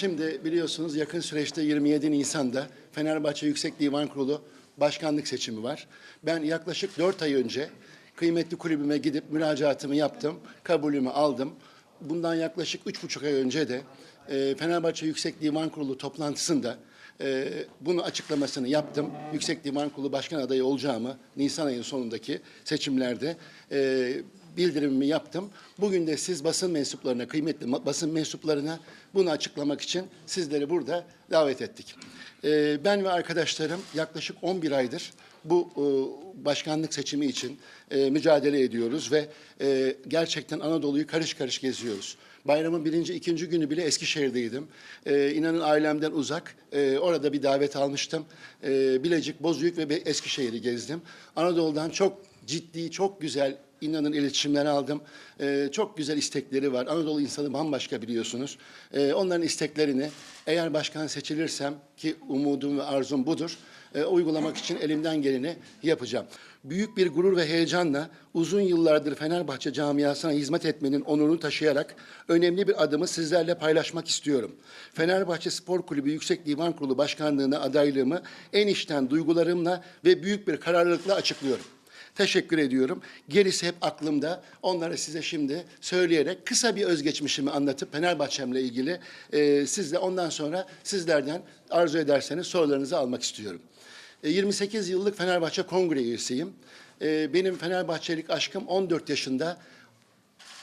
Şimdi biliyorsunuz yakın süreçte 27 Nisan'da Fenerbahçe Yüksek Divan Kurulu başkanlık seçimi var. Ben yaklaşık 4 ay önce kıymetli kulübüme gidip müracaatımı yaptım, kabulümü aldım. Bundan yaklaşık üç buçuk ay önce de e, Fenerbahçe Yüksek Divan Kurulu toplantısında e, bunu açıklamasını yaptım. Yüksek Divan Kurulu Başkan adayı olacağımı Nisan ayının sonundaki seçimlerde e, bildirimimi yaptım. Bugün de siz basın mensuplarına, kıymetli basın mensuplarına bunu açıklamak için sizleri burada davet ettik. Ee, ben ve arkadaşlarım yaklaşık 11 aydır bu e, başkanlık seçimi için e, mücadele ediyoruz ve e, gerçekten Anadolu'yu karış karış geziyoruz. Bayramın birinci, ikinci günü bile Eskişehir'deydim. Ee, inanın ailemden uzak. Ee, orada bir davet almıştım. Ee, Bilecik, Bozüyük ve Eskişehir'i gezdim. Anadolu'dan çok ciddi, çok güzel inanın iletişimler aldım. Ee, çok güzel istekleri var. Anadolu insanı bambaşka biliyorsunuz. Ee, onların isteklerini eğer başkan seçilirsem ki umudum ve arzum budur. e, uygulamak için elimden geleni yapacağım. Büyük bir gurur ve heyecanla uzun yıllardır Fenerbahçe camiasına hizmet etmenin onurunu taşıyarak önemli bir adımı sizlerle paylaşmak istiyorum. Fenerbahçe Spor Kulübü Yüksek Divan Kurulu Başkanlığı'na adaylığımı en içten duygularımla ve büyük bir kararlılıkla açıklıyorum. Teşekkür ediyorum. Gerisi hep aklımda. Onları size şimdi söyleyerek kısa bir özgeçmişimi anlatıp Fenerbahçe'mle ilgili e, sizle ondan sonra sizlerden arzu ederseniz sorularınızı almak istiyorum. E, 28 yıllık Fenerbahçe Kongre üyesiyim. E, benim Fenerbahçelik aşkım 14 yaşında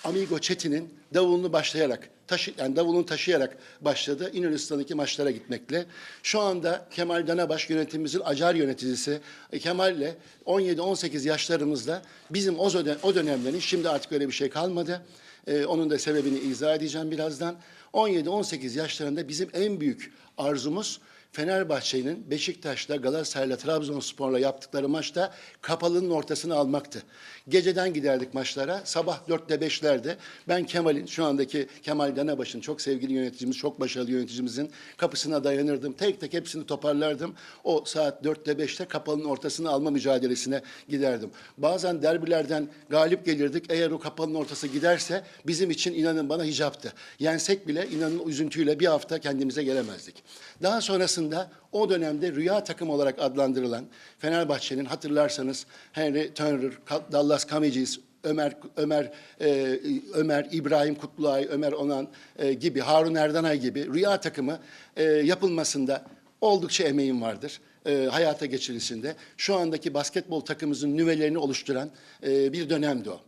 Amigo Çetin'in davulunu başlayarak, taşı, yani davulunu taşıyarak başladı. İnönüstan'daki maçlara gitmekle. Şu anda Kemal Danabaş yönetimimizin acar yöneticisi e, Kemal'le 17-18 yaşlarımızda bizim o, dönem, o dönemlerin şimdi artık öyle bir şey kalmadı. Ee, onun da sebebini izah edeceğim birazdan. 17-18 yaşlarında bizim en büyük arzumuz Fenerbahçe'nin Beşiktaş'la, Galatasaray'la, Trabzonspor'la yaptıkları maçta kapalının ortasını almaktı. Geceden giderdik maçlara. Sabah dörtte beşlerde ben Kemal'in, şu andaki Kemal Danabaş'ın çok sevgili yöneticimiz, çok başarılı yöneticimizin kapısına dayanırdım. Tek tek hepsini toparlardım. O saat dörtte beşte kapalının ortasını alma mücadelesine giderdim. Bazen derbilerden galip gelirdik. Eğer o kapalının ortası giderse bizim için inanın bana hicaptı. Yensek bile inanın üzüntüyle bir hafta kendimize gelemezdik. Daha sonrasında o dönemde rüya takım olarak adlandırılan Fenerbahçe'nin hatırlarsanız Henry Turner, Dallas Camicis, Ömer Ömer e, Ömer İbrahim Kutluay, Ömer Onan e, gibi Harun Erdanay gibi rüya takımı e, yapılmasında oldukça emeğim vardır. E, hayata geçirilişinde şu andaki basketbol takımımızın nüvelerini oluşturan e, bir dönemdi o.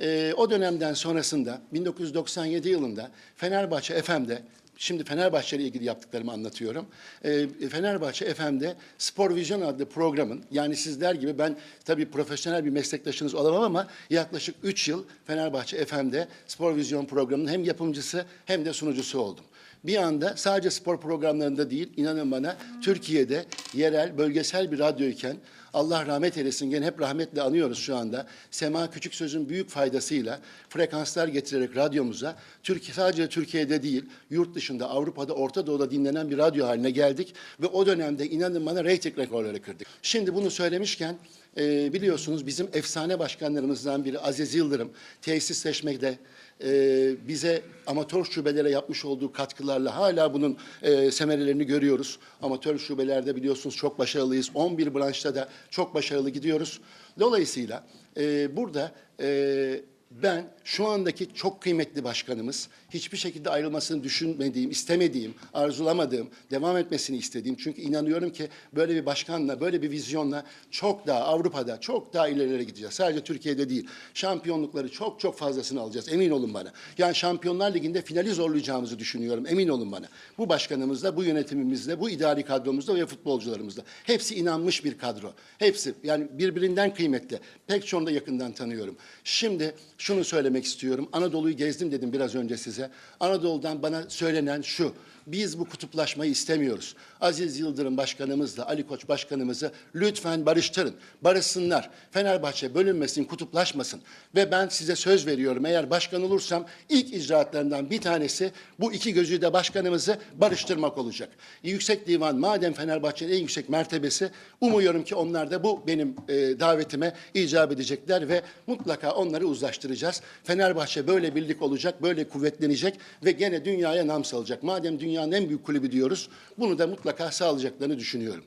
E, o dönemden sonrasında 1997 yılında Fenerbahçe FM'de Şimdi Fenerbahçe ile ilgili yaptıklarımı anlatıyorum. E, Fenerbahçe FM'de Spor Vizyon adlı programın yani sizler gibi ben tabii profesyonel bir meslektaşınız olamam ama yaklaşık 3 yıl Fenerbahçe FM'de Spor Vizyon programının hem yapımcısı hem de sunucusu oldum. Bir anda sadece spor programlarında değil, inanın bana Türkiye'de yerel, bölgesel bir radyoyken Allah rahmet eylesin gene hep rahmetle anıyoruz şu anda. Sema Küçük Söz'ün büyük faydasıyla frekanslar getirerek radyomuza Türkiye sadece Türkiye'de değil, yurt dışında, Avrupa'da, Orta Doğu'da dinlenen bir radyo haline geldik ve o dönemde inanın bana reyting rekorları kırdık. Şimdi bunu söylemişken e, biliyorsunuz bizim efsane başkanlarımızdan biri Aziz Yıldırım tesisleşmekte e, bize amatör şubelere yapmış olduğu katkılarla hala bunun e, semerelerini görüyoruz. Amatör şubelerde biliyorsunuz çok başarılıyız. 11 branşta da çok başarılı gidiyoruz. Dolayısıyla e, burada e, ben şu andaki çok kıymetli başkanımız hiçbir şekilde ayrılmasını düşünmediğim, istemediğim, arzulamadığım, devam etmesini istediğim. Çünkü inanıyorum ki böyle bir başkanla, böyle bir vizyonla çok daha Avrupa'da çok daha ilerilere gideceğiz. Sadece Türkiye'de değil. Şampiyonlukları çok çok fazlasını alacağız. Emin olun bana. Yani Şampiyonlar Ligi'nde finali zorlayacağımızı düşünüyorum. Emin olun bana. Bu başkanımızla, bu yönetimimizle, bu idari kadromuzla ve futbolcularımızla. Hepsi inanmış bir kadro. Hepsi yani birbirinden kıymetli. Pek çoğunu da yakından tanıyorum. Şimdi şunu söylemek istiyorum. Anadolu'yu gezdim dedim biraz önce size. Anadolu'dan bana söylenen şu. Biz bu kutuplaşmayı istemiyoruz. Aziz Yıldırım başkanımızla Ali Koç başkanımızı lütfen barıştırın. Barışsınlar. Fenerbahçe bölünmesin, kutuplaşmasın. Ve ben size söz veriyorum eğer başkan olursam ilk icraatlarından bir tanesi bu iki gözü de başkanımızı barıştırmak olacak. Yüksek Divan madem Fenerbahçe'nin en yüksek mertebesi umuyorum ki onlar da bu benim e, davetime icap edecekler ve mutlaka onları uzlaştıracağız. Fenerbahçe böyle birlik olacak, böyle kuvvetlenecek ve gene dünyaya nam salacak. Madem dünya dünyanın en büyük kulübü diyoruz. Bunu da mutlaka sağlayacaklarını düşünüyorum.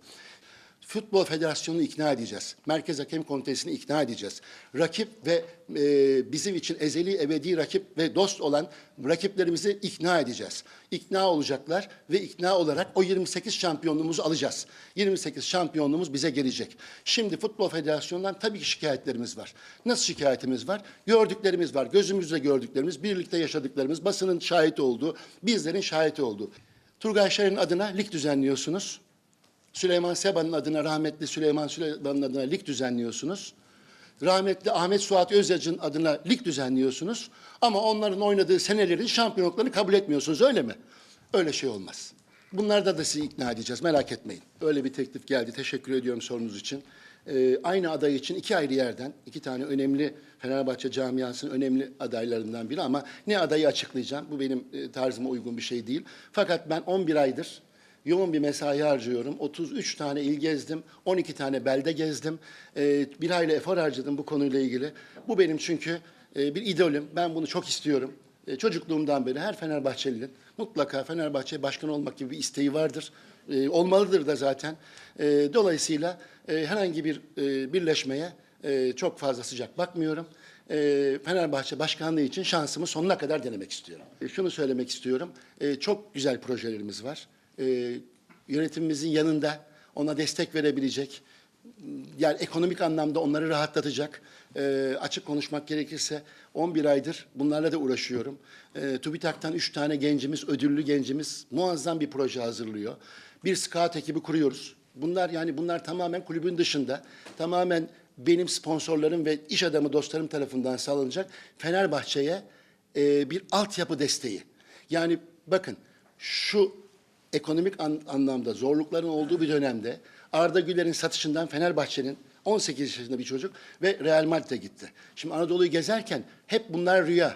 Futbol Federasyonu'nu ikna edeceğiz. Merkez Hakem Komitesi'ni ikna edeceğiz. Rakip ve e, bizim için ezeli ebedi rakip ve dost olan rakiplerimizi ikna edeceğiz. İkna olacaklar ve ikna olarak o 28 şampiyonluğumuzu alacağız. 28 şampiyonluğumuz bize gelecek. Şimdi Futbol Federasyonu'ndan tabii ki şikayetlerimiz var. Nasıl şikayetimiz var? Gördüklerimiz var. Gözümüzle gördüklerimiz, birlikte yaşadıklarımız, basının şahit olduğu, bizlerin şahit olduğu. Turgay Şahin'in adına lig düzenliyorsunuz. Süleyman Seba'nın adına, rahmetli Süleyman Süleyman'ın adına lig düzenliyorsunuz. Rahmetli Ahmet Suat Özyacı'nın adına lig düzenliyorsunuz. Ama onların oynadığı senelerin şampiyonluklarını kabul etmiyorsunuz öyle mi? Öyle şey olmaz. Bunlarda da sizi ikna edeceğiz merak etmeyin. Öyle bir teklif geldi. Teşekkür ediyorum sorunuz için. Ee, aynı aday için iki ayrı yerden iki tane önemli Fenerbahçe camiasının önemli adaylarından biri ama ne adayı açıklayacağım. Bu benim e, tarzıma uygun bir şey değil. Fakat ben 11 aydır Yoğun bir mesai harcıyorum. 33 tane il gezdim, 12 tane belde gezdim. Ee, bir ayla efor harcadım bu konuyla ilgili. Bu benim çünkü e, bir idolüm. Ben bunu çok istiyorum. E, çocukluğumdan beri her Fenerbahçelinin mutlaka Fenerbahçe başkan olmak gibi bir isteği vardır. E, olmalıdır da zaten. E, dolayısıyla e, herhangi bir e, birleşmeye e, çok fazla sıcak bakmıyorum. E, Fenerbahçe başkanlığı için şansımı sonuna kadar denemek istiyorum. E, şunu söylemek istiyorum. E, çok güzel projelerimiz var e, yönetimimizin yanında ona destek verebilecek, yani ekonomik anlamda onları rahatlatacak, e, açık konuşmak gerekirse 11 aydır bunlarla da uğraşıyorum. E, TÜBİTAK'tan 3 tane gencimiz, ödüllü gencimiz muazzam bir proje hazırlıyor. Bir scout ekibi kuruyoruz. Bunlar yani bunlar tamamen kulübün dışında, tamamen benim sponsorlarım ve iş adamı dostlarım tarafından sağlanacak Fenerbahçe'ye e, bir altyapı desteği. Yani bakın şu ekonomik an- anlamda zorlukların olduğu bir dönemde Arda Güler'in satışından Fenerbahçe'nin 18 yaşında bir çocuk ve Real Madrid'e gitti. Şimdi Anadolu'yu gezerken hep bunlar rüya.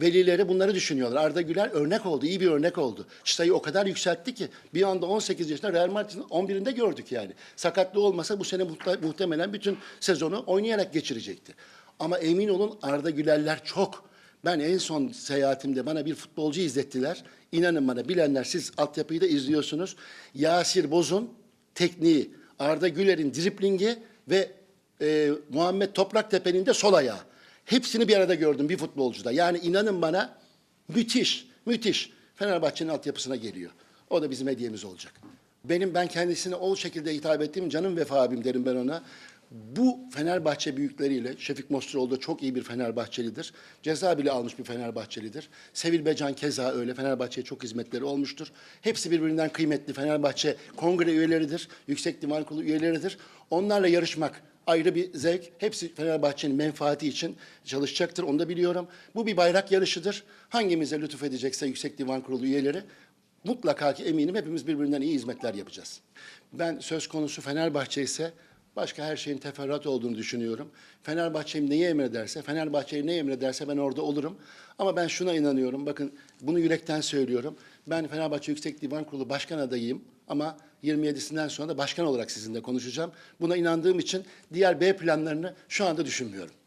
Velileri bunları düşünüyorlar. Arda Güler örnek oldu, iyi bir örnek oldu. Çıtayı o kadar yükseltti ki bir anda 18 yaşında Real Madrid'in 11'inde gördük yani. Sakatlığı olmasa bu sene muhtemelen bütün sezonu oynayarak geçirecekti. Ama emin olun Arda Gülerler çok. Ben en son seyahatimde bana bir futbolcu izlettiler. İnanın bana bilenler siz altyapıyı da izliyorsunuz. Yasir Boz'un tekniği, Arda Güler'in driplingi ve e, Muhammed Topraktepe'nin de sol ayağı. Hepsini bir arada gördüm bir futbolcuda. Yani inanın bana müthiş, müthiş. Fenerbahçe'nin altyapısına geliyor. O da bizim hediyemiz olacak. Benim ben kendisine o şekilde hitap ettiğim canım vefa abim derim ben ona. Bu Fenerbahçe büyükleriyle, Şefik Mosturoğlu da çok iyi bir Fenerbahçelidir. Ceza bile almış bir Fenerbahçelidir. Sevil Becan keza öyle. Fenerbahçe'ye çok hizmetleri olmuştur. Hepsi birbirinden kıymetli Fenerbahçe kongre üyeleridir. Yüksek Divan Kurulu üyeleridir. Onlarla yarışmak ayrı bir zevk. Hepsi Fenerbahçe'nin menfaati için çalışacaktır. Onu da biliyorum. Bu bir bayrak yarışıdır. Hangimize lütuf edecekse Yüksek Divan Kurulu üyeleri mutlaka ki eminim hepimiz birbirinden iyi hizmetler yapacağız. Ben söz konusu Fenerbahçe ise başka her şeyin teferruat olduğunu düşünüyorum. Fenerbahçe'm neyi emrederse, Fenerbahçe'yi ne emrederse ben orada olurum. Ama ben şuna inanıyorum, bakın bunu yürekten söylüyorum. Ben Fenerbahçe Yüksek Divan Kurulu Başkan adayıyım ama 27'sinden sonra da başkan olarak sizinle konuşacağım. Buna inandığım için diğer B planlarını şu anda düşünmüyorum.